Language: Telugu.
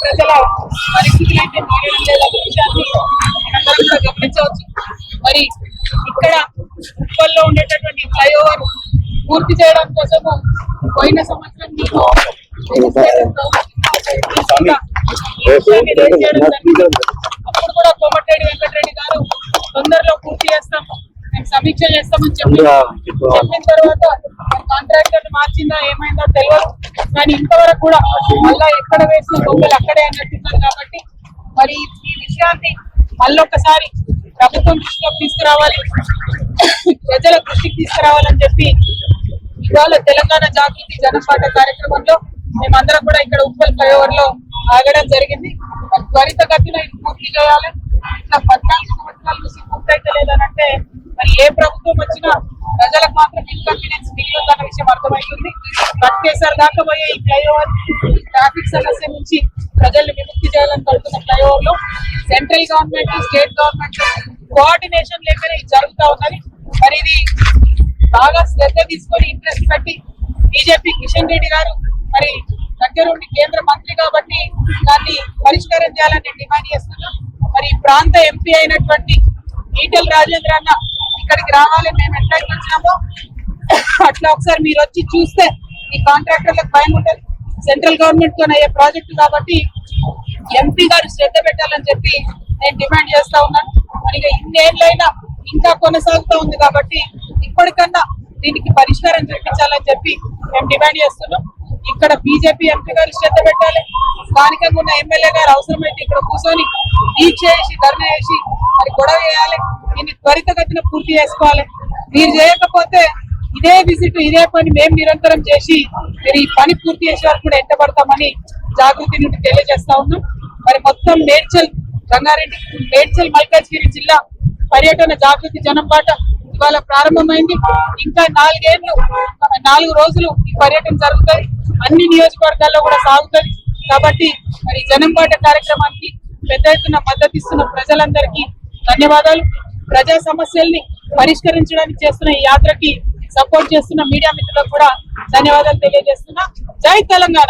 పరిస్థితులు అయితే మారడం లేదన్న విషయాన్ని మనందరం కూడా గమనించవచ్చు మరి ఇక్కడ ఉప్పల్లో ఉండేటటువంటి ఫ్లైఓవర్ పూర్తి చేయడం కోసము పోయిన సంవత్సరం. అప్పుడు కూడా కోమటిరెడ్డి వెంకటరెడ్డి గారు తొందరలో పూర్తి చేస్తాం మేము సమీక్ష చేస్తామని చెప్పి చెప్పిన తర్వాత కాంట్రాక్టర్ మార్చిందా ఏమైందో తెలియదు కానీ ఇంతవరకు కూడా మళ్ళా ఎక్కడ వేసిన బొమ్మలు అక్కడే అన్నట్టున్నారు కాబట్టి మరి ఈ విషయాన్ని మళ్ళొకసారి ప్రభుత్వం దృష్టిలోకి తీసుకురావాలి. ప్రజల దృష్టికి తీసుకురావాలని చెప్పి ఇవాళ తెలంగాణ జాగృతి జనపాట కార్యక్రమంలో మేమందరం కూడా ఇక్కడ ఉప్పల్ ఫ్లైఓవర్లో ఆగడం జరిగింది. మరి త్వరితగతిన ఇది పూర్తి చేయాలి. ఇట్లా పద్నాలుగు సంవత్సరాల నుంచి పూర్తయితే లేదనంటే మరి ఏ ప్రభుత్వం వచ్చినా ప్రజలకు మాత్రం ఇన్కన్వీనియన్స్ అర్థమవుతుంది కట్టేసారి ఈ ఫ్లైఓవర్ ట్రాఫిక్ సమస్య నుంచి ప్రజల్ని విముక్తి చేయాలని కడుతున్న ఫ్లైఓవర్లో central government state government coordination లేకనే జరుగుతూ జరుగుతా ఉన్నది. మరి ఇది బాగా శ్రద్ధ తీసుకొని ఇంట్రెస్ట్ పెట్టి బీజేపీ కిషన్ రెడ్డి గారు మరి దగ్గరుండి కేంద్ర మంత్రి కాబట్టి దాన్ని పరిష్కారం చేయాలని డిమాండ్ చేస్తున్నాం మరి ప్రాంత ఎంపీ అయినటువంటి ఈటెల రాజేంద్ర అన్న ఇక్కడికి రావాలి. మేము ఎట్లయితే వచ్చినామో అట్లా ఒకసారి మీరు వచ్చి చూస్తే ఈ కాంట్రాక్టర్లకు భయం ఉండదు సెంట్రల్ గవర్నమెంట్తో అయ్యే ప్రాజెక్టు కాబట్టి ఎంపీ గారు శ్రద్ధ పెట్టాలని చెప్పి నేను డిమాండ్ చేస్తా ఉన్నాను. మరి ఇక ఇన్నేళ్ళైనా ఇంకా కొనసాగుతూ ఉంది కాబట్టి ఇప్పటికన్నా దీనికి పరిష్కారం చూపించాలని చెప్పి మేము డిమాండ్ చేస్తున్నాం ఇక్కడ బీజేపీ ఎంపీ గారు శ్రద్ధ పెట్టాలి. స్థానికంగా ఉన్న ఎమ్మెల్యే గారు అవసరమైతే ఇక్కడ కూర్చొని దీక్ష చేసి ధర్నా చేసి మరి గొడవ చేయాలి. దీన్ని త్వరితగతిన పూర్తి చేసుకోవాలి. మీరు చేయకపోతే ఇదే విజిట్ ఇదే పని మేము నిరంతరం చేసి మరి ఈ పని పూర్తి చేసే వరకు కూడా ఎంటబడతామని జాగృతి నుండి తెలియజేస్తా ఉన్నాం. మరి మొత్తం మేడ్చల్ రంగారెడ్డి మేడ్చల్ మల్కాజ్గిరి జిల్లా పర్యటన జాగృతి జనం పాట ఇవాళ ప్రారంభమైంది. ఇంకా నాలుగేళ్ళు నాలుగు రోజులు ఈ పర్యటన జరుగుతుంది. అన్ని నియోజకవర్గాల్లో కూడా సాగుతుంది. కాబట్టి మరి జనం పాట కార్యక్రమానికి పెద్ద ఎత్తున మద్దతు ఇస్తున్న ప్రజలందరికీ ధన్యవాదాలు. ప్రజా సమస్యల్ని పరిష్కరించడానికి చేస్తున్న ఈ యాత్రకి సపోర్ట్ చేస్తున్న మీడియా మిత్రులకు కూడా ధన్యవాదాలు తెలియజేస్తున్నా. జై తెలంగాణ.